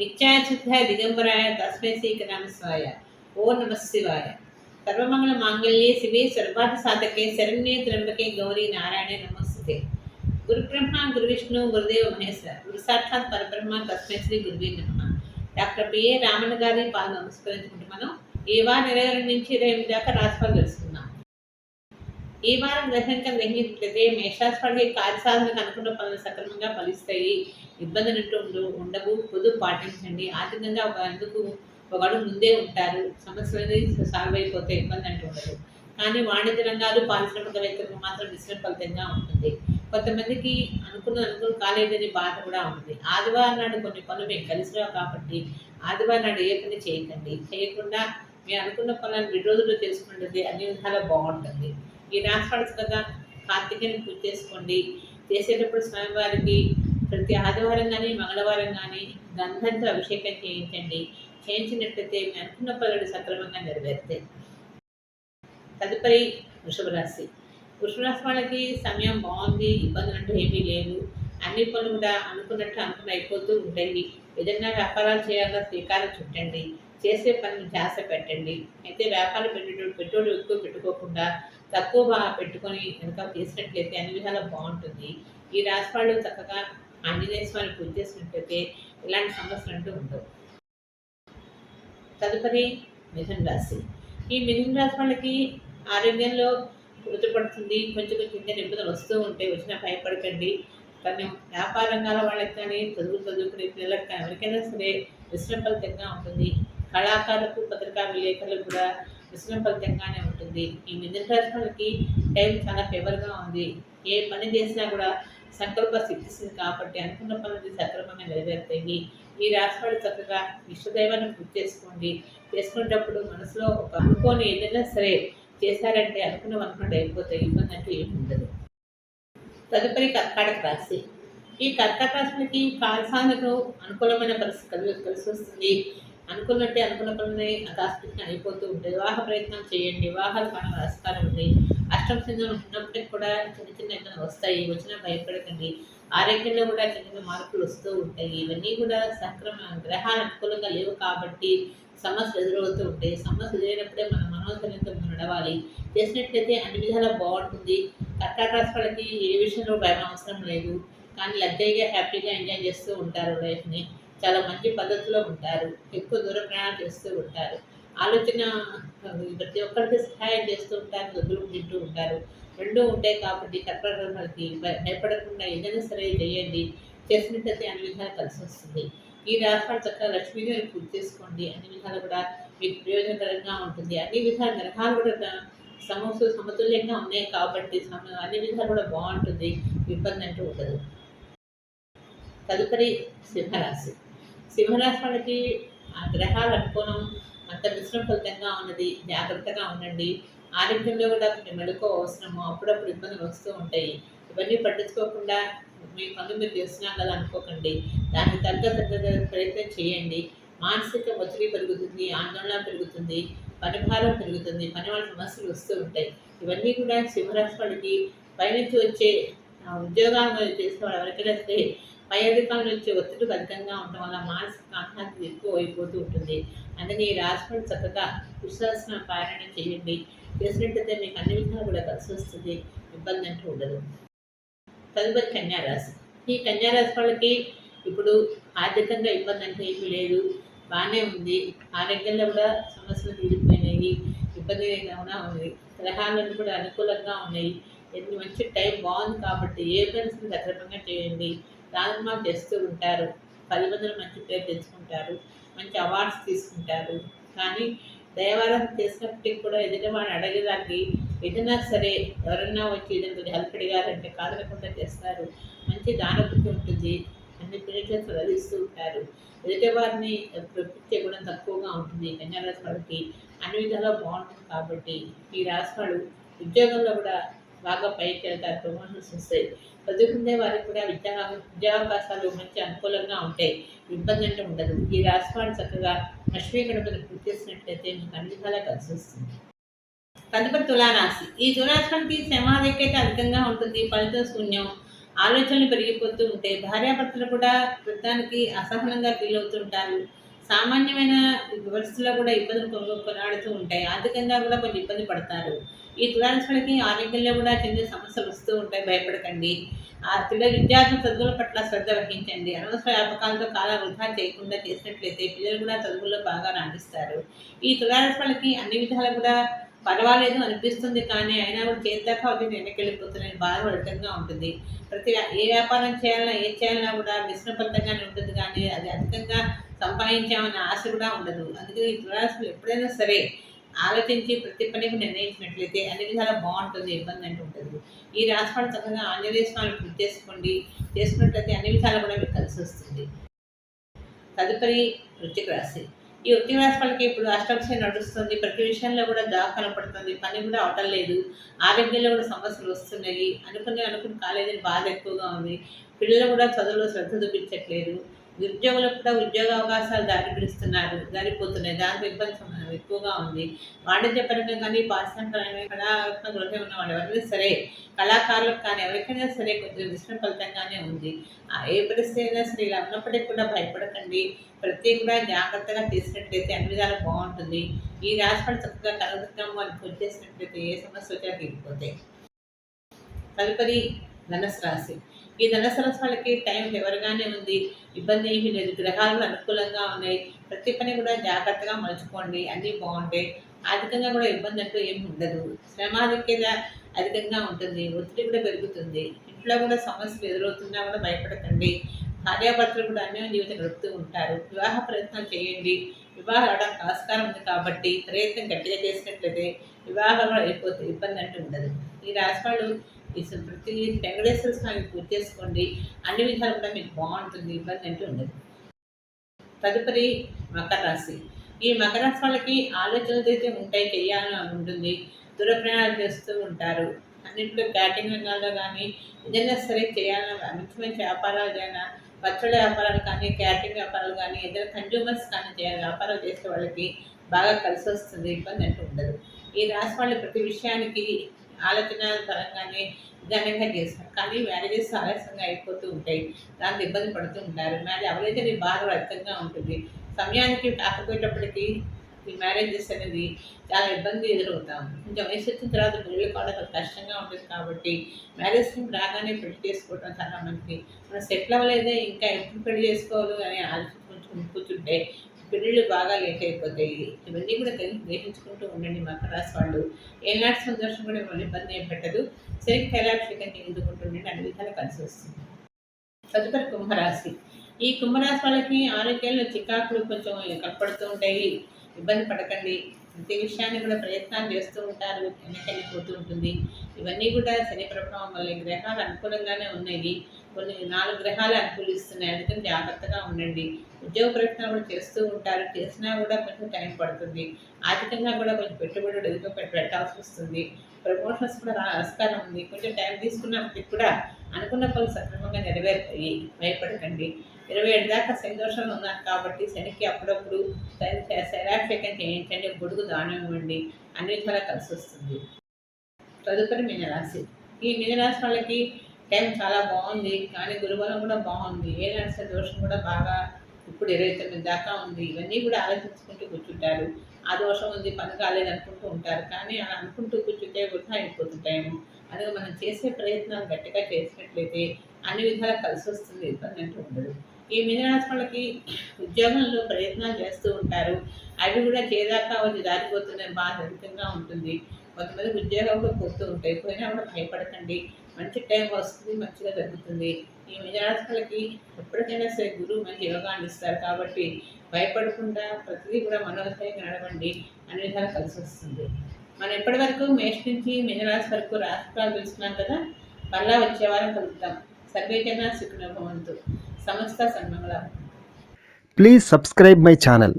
నిత్యాయ దిగంబరాయ తస్మై శ్రీకరామస్వాయ ఓ నమ శివాయ. సర్వమంగళ మాంగళ్యే శివే సర్వార్థ సాధకే శరణ్యే త్రంబకే గౌరీ నారాయణ నమస్తే గురు బ్రహ్మ గురు విష్ణు గురుదేవ మహేశ్వర గురు సాక్షాత్ పరబ్రహ్మ తస్మై శ్రీ గురువే నమ. డాక్టర్ పిఏ రామన్ గారి పాలు నమస్కరించుకుంటూ మనం ఈ వారం ఇరవై రెండు నుంచి ఇరవై ఎనిమిది దాకా రాశిఫలం తెలుసుకుంటాం ఈ వారం గ్రహంగా గ్రహించినట్లయితే మేషాస్పడికి కార్యసాధనకు అనుకున్న పనులు సక్రమంగా ఫలిస్తాయి. ఇబ్బందులు ఉండు- ఉండవు పొదుపు పాటించండి. ఆర్థికంగా ఒక అందుకు ఒకడు ముందే ఉంటారు. సమస్యలు సాల్వ్ అయిపోతే ఇబ్బంది అంటూ ఉండదు. కానీ వాణిజ్య రంగాలు పారిశ్రామికవేత్తలకు మాత్రం మిశ్రమ ఫలితంగా ఉంటుంది. కొంతమందికి అనుకున్న అనుకున్న కాలేదని బాధ కూడా ఉంటుంది ఆదివారం నాడు కొన్ని పనులు మేము కలిసిరావు కాబట్టి ఆదివారం నాడు ఏ పని చేయకండి. చేయకుండా మేము అనుకున్న పనులను రెండు రోజుల్లో చేసుకుంటుంది అన్ని విధాలా బాగుంటుంది. ఈ రాష్ట్రాలు కదా కార్తీకని పూజ చేసుకోండి. చేసేటప్పుడు స్వామివారికి ప్రతి ఆదివారం కానీ మంగళవారం కానీ గంధంతో అభిషేకం చేయించండి. చేయించినట్లయితే మీ అనుకున్న పనులు సక్రమంగా నెరవేరుతాయి. తదుపరి వృషభరాశి. రాశి వాళ్ళకి సమయం బాగుంది ఇబ్బందులు అంటూ ఏమీ లేవు. అన్ని పనులు కూడా అనుకున్నట్టు అనుకున్న అయిపోతూ ఉంటాయి ఏదైనా వ్యాపారాలు చేయాలన్నా శ్రీకారం చుట్టండి. చేసే పనులు ధ్యాస పెట్టండి. అయితే వ్యాపారం పెట్టేటప్పుడు పెట్టుబడి ఎక్కువ పెట్టుకోకుండా తక్కువ బాగా పెట్టుకొని కనుక చేసినట్లయితే అన్ని విధాలా బాగుంటుంది. ఈ రాశి వాళ్ళు చక్కగా ఆంజనేయ స్వామిని పూజ చేసినట్లయితే ఇలాంటి సమస్యలు అంటూ ఉండవు. తదుపరి మిథున రాశి. ఈ మిథున రాశి వాళ్ళకి ఆరోగ్యంలో కుదుటపడుతుంది కొంచెం కొంచెం చిన్న వస్తూ ఉంటాయి వచ్చినా భయపడకండి. కానీ వ్యాపార రంగాల వాళ్ళకి కానీ చదువు చదువుకునే పిల్లలకు కానీ ఎవరికైనా సరే విశ్రమ ఫలితంగా ఉంటుంది. కళాకారులకు పత్రికా విలేకరులకు కూడా విశ్రమ ఫలితంగానే ఉంటుంది. ఈ మిథున రాశి వాళ్ళకి టైం చాలా ఫేవర్గా ఉంది. ఏ పని చేసినా కూడా సంకల్ప సిద్ధిస్తుంది కాబట్టి అనుకున్న పనులు సక్రమంగా నెరవేరుతాయి. ఈ రాశి వాళ్ళు చక్కగా ఇష్టదైవాన్ని పూజ చేసుకోండి. చేసుకునేటప్పుడు మనసులో ఒక అనుకోని ఏదైనా సరే చేశారంటే అనుకున్న అనుకున్నట్టు అయిపోతాయి. ఇబ్బంది అంటే ఏమి ఉండదు. తదుపరి కర్కాటక రాశి. ఈ కర్కాటక రాశులకి కాలసాధనకు అనుకూలమైన పరిస్థితి కలిసి వస్తుంది. అనుకున్నట్టే అనుకున్న పనులే అకాస్మికంగా అయిపోతూ ఉంటాయి. వివాహ ప్రయత్నం చేయండి. వివాహాలు మనం ఆస్కారం ఉంది అష్టమ సింధం ఉన్నప్పటికి కూడా చిన్న చిన్న ఇబ్బందులు వస్తాయి. వచ్చినా భయపడకండి. ఆరోగ్యంలో కూడా చిన్న చిన్న మార్పులు వస్తూ ఉంటాయి. ఇవన్నీ కూడా సక్రమ గ్రహాలు అనుకూలంగా లేవు కాబట్టి సమస్యలు ఎదురవుతూ ఉంటాయి. సమస్య ఎదురైనప్పుడే మన మనోధైర్యంతో మనం నడవాలి. చేసినట్లయితే అన్ని విధాలా బాగుంటుంది. కర్కాటక రాశి వాళ్ళకి ఏ విషయంలో భయం అవసరం లేదు. కానీ లగ్జరీగా హ్యాపీగా ఎంజాయ్ చేస్తూ ఉంటారు లైఫ్ని. చాలా మంచి పద్ధతిలో ఉంటారు. ఎక్కువ దూర ప్రయాణం చేస్తూ ఉంటారు. ఆలోచన ప్రతి ఒక్కరికి సహాయం చేస్తూ ఉంటారు వదులు తింటూ ఉంటారు. రెండూ ఉంటాయి కాబట్టి కర్కాటక భయపడకుండా ఏదైనా సరే చేయండి. చేసినట్టయితే అన్ని విధాలు కలిసి వస్తుంది. ఈ రాష్ట్రాలు చక్కగా లక్ష్మీదేవిని పూజ చేసుకోండి. అన్ని విధాలు కూడా మీకు ప్రయోజనకరంగా ఉంటుంది. అన్ని విధాల గ్రహాలు కూడా సమస్య సమతుల్యంగా ఉన్నాయి కాబట్టి అన్ని విధాలు కూడా బాగుంటుంది. ఇబ్బంది అంటూ ఉండదు. తదుపరి సింహరాశి. సింహరాశి ఆ గ్రహాలు అనుకోవడం అంత మిశ్రమ ఫలితంగా ఉన్నది జాగ్రత్తగా ఉండండి. ఆరోగ్యంలో కూడా కొన్ని మెలకు అవసరము అప్పుడప్పుడు ఇబ్బందులు వస్తూ ఉంటాయి. ఇవన్నీ పట్టించుకోకుండా మీ పనులు మీరు చేస్తున్నాం కదా అనుకోకండి. దానికి తగ్గ తగ్గ ప్రయత్నం చేయండి. మానసిక ఒత్తిడి పెరుగుతుంది ఆందోళన పెరుగుతుంది పనిభారం పెరుగుతుంది పని వాళ్ళ సమస్యలు వస్తూ ఉంటాయి. ఇవన్నీ కూడా సింహరాశి వాళ్ళకి పైనుంచి వచ్చే ఉద్యోగాలు చేసిన వాళ్ళు ఎవరికైనా సరే పై అధికారుల నుంచి ఒత్తిడి అధికంగా ఉండటం వల్ల మానసిక ఆహ్లాదం ఎక్కువ అయిపోతూ ఉంటుంది. అందుకే ఈ రాశిపడి చక్కగా విశ్వాసన పారాయణ చేయండి. చేసినట్టయితే మీకు అన్ని విధాలు కూడా కలిసి వస్తుంది. ఇబ్బంది అంటూ ఉండదు. తదుపరి కన్యారాశి. ఈ కన్యారాశి వాళ్ళకి ఇప్పుడు ఆర్థికంగా ఇబ్బంది అంటే ఏమీ లేదు. బాగానే ఉంది. ఆరోగ్యంలో కూడా సమస్యలు తీరిపోయినాయి. ఇబ్బంది కూడా ఉంది. గ్రహాలను కూడా అనుకూలంగా ఉన్నాయి. ఎన్ని మంచి టైం బాగుంది కాబట్టి ఏ పని సక్రమంగా చేయండి. రాజమాలు చేస్తూ ఉంటారు. పది మందిని మంచి పేరు తెచ్చుకుంటారు. మంచి అవార్డ్స్ తీసుకుంటారు. కానీ దయవారం చేసినప్పటికీ కూడా ఏదైనా వాడిని అడగడానికి ఏదైనా సరే ఎవరన్నా వచ్చి ఏదైనా హెల్ప్ అడిగారంటే కాదనకుండా చేస్తారు. మంచి దానబుద్ధి ఉంటుంది. అన్ని ప్రేక్షలు చదివిస్తూ ఉంటారు. ఎదుటి వారిని ప్రకృతి గుణం తక్కువగా ఉంటుంది. కన్యారాశి వాళ్ళకి అన్ని విధాలా బాగుంటుంది కాబట్టి ఈ రాశి వాళ్ళు ఉద్యోగంలో కూడా బాగా పైకి వెళ్తారు ప్రమోషన్స్ వస్తాయి చదువుకునే వారికి కూడా విద్యా విద్యావకాశాలు మంచి అనుకూలంగా ఉంటాయి. ఇబ్బంది అంటే ఉండదు. ఈ రాశి చక్కగా లక్ష్మీ గణపతిని పూర్తి చేసినట్లయితే మీకు అన్ని విధాలా కలిసి వస్తుంది. తదుపరి తులారాశి. ఈ తులారాశికి శ్రమాధిక్యత అధికంగా ఉంటుంది. ఫలిత శూన్యం. ఆలోచనలు పెరిగిపోతూ ఉంటాయి. భార్యాభర్తలు కూడా వృద్ధానికి అసహనంగా ఫీల్ అవుతుంటారు. సామాన్యమైన పరిస్థితుల్లో కూడా ఇబ్బందులు కొ- కొనాడుతూ ఉంటాయి. ఆర్థికంగా కూడా కొంచెం ఇబ్బంది పడతారు. ఈ తులారాశులకి ఆరోగ్యంలో కూడా చిన్న సమస్యలు వస్తూ ఉంటాయి భయపడకండి. ఆ పిల్లల విద్యార్థుల చదువుల పట్ల శ్రద్ధ వహించండి. అనవసర వ్యాపకాలతో కాలం వృధా చేయకుండా చేసినట్లయితే పిల్లలు కూడా చదువుల్లో బాగా రాణిస్తారు. ఈ తులారాశి అన్ని విధాలు కూడా పర్వాలేదు అనిపిస్తుంది కానీ అయినా కూడా చేద్దాక అది వెనకెళ్ళిపోతున్నాయి బాధ అధికంగా ఉంటుంది. ప్రతి ఏ వ్యాపారం చేయాలన్నా ఏది చేయాలన్నా కూడా మిశ్రమ ఉంటుంది కానీ అది అధికంగా సంపాదించామనే ఆశ కూడా ఉండదు. అందుకే ఈ తులారాశులు ఎప్పుడైనా సరే ఆలోచించి ప్రతి పనికి నిర్ణయించినట్లయితే అన్ని విధాలా బాగుంటుంది ఇబ్బంది అంటూ ఉంటుంది. ఈ రాశి చక్కగా ఆంజనేయ స్వామి పూజ చేసుకోండి. చేసుకున్నట్లయితే అన్ని విధాలు కూడా మీకు కలిసి వస్తుంది. తదుపరి వృత్తిక రాశి. ఈ వృత్తి రాశి వాళ్ళకి ఇప్పుడు అష్టమశ నడుస్తుంది. ప్రతి విషయంలో కూడా దాకా కనపడుతుంది. పని కూడా అవటం లేదు. ఆరోగ్యంలో కూడా సమస్యలు వస్తున్నాయి. అనుకుని అనుకుని కాలేదని బాధ ఎక్కువగా ఉంది. పిల్లలు కూడా చదువులో శ్రద్ధ చూపించట్లేదు. నిరుద్యోగులకు కూడా ఉద్యోగ అవకాశాలు దారి పిలుస్తున్నారు దారిపోతున్నాయి. దానికి ఇబ్బంది ఎక్కువగా ఉంది. వాణిజ్యపరంగా కానీ పారిశ్రామికపరంగా కళాత్మక గృహం ఉన్న వాళ్ళు ఎవరైనా సరే కళాకారులకు కానీ ఎవరికైనా సరే కొంచెం విశ్రమ ఫలితంగానే ఉంది. ఆ ఏ పరిస్థితి అయినా సరే ఇలా ఉన్నప్పటికీ కూడా భయపడకండి. ప్రతి కూడా జాగ్రత్తగా తీసినట్లయితే అన్ని విధాలు బాగుంటుంది. ఈ రాశిపడి చక్కగా కలదుకం వాళ్ళు పూజ చేసినట్లయితే ఏ సమస్య వచ్చినా తీరిపోతాయి. తదుపరి ధనస్సు రాశి. ఈ ధనస్సు వాళ్ళకి టైం ఎవరిగానే ఉంది ఇబ్బంది ఏమీ లేదు గ్రహాలు అనుకూలంగా ఉన్నాయి ప్రతి పని కూడా జాగ్రత్తగా మలుచుకోండి అన్నీ బాగుంటాయి. ఆర్థికంగా కూడా ఇబ్బంది అంటూ ఏమి ఉండదు. శ్రమాధిక్యత అధికంగా ఉంటుంది ఒత్తిడి కూడా పెరుగుతుంది. ఇంట్లో కూడా సమస్యలు ఎదురవుతున్నా కూడా భయపడకండి. భార్యాభర్తలు కూడా అన్య జీవితం గడుపుతూ ఉంటారు. వివాహ ప్రయత్నం చేయండి. వివాహం అవడానికి ఆస్కారం ఉంది కాబట్టి ప్రయత్నం గట్టిగా చేసినట్లయితే వివాహం కూడా అయిపోతే ఇబ్బంది అంటూ ఉండదు. ఈ రాశి వాళ్ళు ఈ స- ప్రతి వెంకటేశ్వర స్వామి పూజ చేసుకోండి అన్ని విధాలు కూడా మీకు బాగుంటుంది ఇబ్బంది అంటూ ఉండదు తదుపరి మకర రాశి. ఈ మకర రాశి వాళ్ళకి ఆలోచనలు అయితే ఉంటాయి చెయ్యాలని ఉంటుంది దూర ప్రయాణాలు చేస్తూ ఉంటారు. అన్నింటిలో బ్యాటింగ్ రంగాల్లో కానీ ఏదైనా సరే చేయాలని మంచి మంచి వ్యాపారాలు చేయాలన్నా పచ్చడి వ్యాపారాలు కానీ క్యాటరింగ్ వ్యాపారాలు కానీ ఏదైనా కన్జ్యూమర్స్ కానీ చేయాలి వ్యాపారాలు చేసే వాళ్ళకి బాగా కలిసి వస్తుంది ఇబ్బంది అంటూ ఉండదు. ఈ రాశి వాళ్ళు ప్రతి విషయానికి ఆలోచన పరంగానే నిదానంగా చేస్తారు. కానీ మ్యారేజెస్ ఆలస్యంగా అయిపోతూ ఉంటాయి. దాంతో ఇబ్బంది పడుతూ ఉంటారు. మ్యారేజ్ ఎవరైతే నీ బాధ అధికంగా ఉంటుంది సమయానికి కాకపోయేటప్పటికీ ఈ మ్యారేజెస్ అనేది చాలా ఇబ్బంది ఎదురవుతాం కొంచెం వయసు వచ్చిన తర్వాత పెళ్ళి కూడా కష్టంగా ఉంటుంది కాబట్టి మ్యారేజ్ రాగానే పెళ్ళి చేసుకోవడం చాలా మంచిది. మనం సెటిల్ అవ్వలేదే ఇంకా ఎప్పుడు పెళ్ళి చేసుకోవాలి అని ఆలోచించుకుంటూ కూర్చుంటే పెళ్ళిళ్ళు బాగా లేట్ అయిపోతాయి. ఇవన్నీ కూడా తెలిసి గ్రహించుకుంటూ ఉండండి మకర రాశి వాళ్ళు ఏనాటి సంతోషం కూడా మిమ్మల్ని ఇబ్బంది ఏం పెట్టదు. సరిగ్గా కైలాభిషేకం చేయించుకుంటుండండి అన్ని విధాలు కలిసి వస్తుంది. తదుపరి కుంభరాశి. ఈ కుంభరాశి వాళ్ళకి ఆరోగ్యంలో చికాకులు కొంచెం కనపడుతూ ఉంటాయి. ఇబ్బంది పడకండి. ప్రతి విషయాన్ని కూడా ప్రయత్నాలు చేస్తూ ఉంటారు వెనకెళ్ళిపోతూ ఉంటుంది. ఇవన్నీ కూడా శని ప్రభావం వల్ల ఈ గ్రహాలు అనుకూలంగానే ఉన్నాయి. కొన్ని నాలుగు గ్రహాలు అనుకూలిస్తున్నాయి. అందుకని జాగ్రత్తగా ఉండండి. ఉద్యోగ ప్రయత్నాలు కూడా చేస్తూ ఉంటారు. చేసినా కూడా కొంచెం టైం పడుతుంది. ఆర్థికంగా కూడా కొంచెం పెట్టుబడులు ఎదుగు పెట్టాల్సి వస్తుంది. ప్రమోషన్స్ కూడా ఆస్కారం ఉంది. కొంచెం టైం తీసుకున్నప్పటికి కూడా అనుకున్న పనులు సక్రమంగా నెరవేరుతాయి. భయపడకండి. ఇరవై ఏడు దాకా సంతోషంగా ఉన్నారు కాబట్టి శనికి అప్పుడప్పుడు శరాక్షకం చేయించండి గొడుగు దానం ఇవ్వండి. అన్ని విధాలా కలిసి వస్తుంది. తదుపరి మీనరాశి. ఈ మీనరాశి వాళ్ళకి టైం చాలా బాగుంది కానీ గురుబలం కూడా బాగుంది. ఏ నడిచే దోషం కూడా బాగా ఇప్పుడు ఇరవై తొమ్మిది దాకా ఉంది. ఇవన్నీ కూడా ఆలోచించుకుంటూ కూర్చుంటారు. ఆ దోషం ఉంది పని కాలేదు అనుకుంటూ ఉంటారు. కానీ అలా అనుకుంటూ కూర్చుంటే కూడా అయిపోతుంటాయేమో అందుకే మనం చేసే ప్రయత్నాలు గట్టిగా చేసినట్లయితే అన్ని విధాలా కలిసి వస్తుంది ఇబ్బంది అంటూ ఉండదు. ఈ మీనరాశి ఉద్యోగంలో ప్రయత్నాలు చేస్తూ ఉంటారు. అవి కూడా చేదాకా వచ్చి దాటిపోతున్న బాధ అధికంగా ఉంటుంది. కొంతమంది ఉద్యోగంలో కూడా పోతూ ఉంటాయి. పోయినా కూడా భయపడకండి. మంచి టైం వస్తుంది మంచిగా జరుగుతుంది. ఈ మీనరాశి ఎప్పటికైనా సరే గురువు మంచి యోగాన్ని ఇస్తారు కాబట్టి భయపడకుండా ప్రతిదీ కూడా మనోధైర్యంగా నడవండి అన్ని విధాలు కలిసి వస్తుంది. మనం ఇప్పటివరకు మేష నుంచి మినరాశి వరకు రాష్ట్రాలు తెలుసుకున్నాం కదా మళ్ళా వచ్చే వారం కలుగుతాం సర్వేజన సుఖిన సమస్త సన్మంగళ Please subscribe my channel.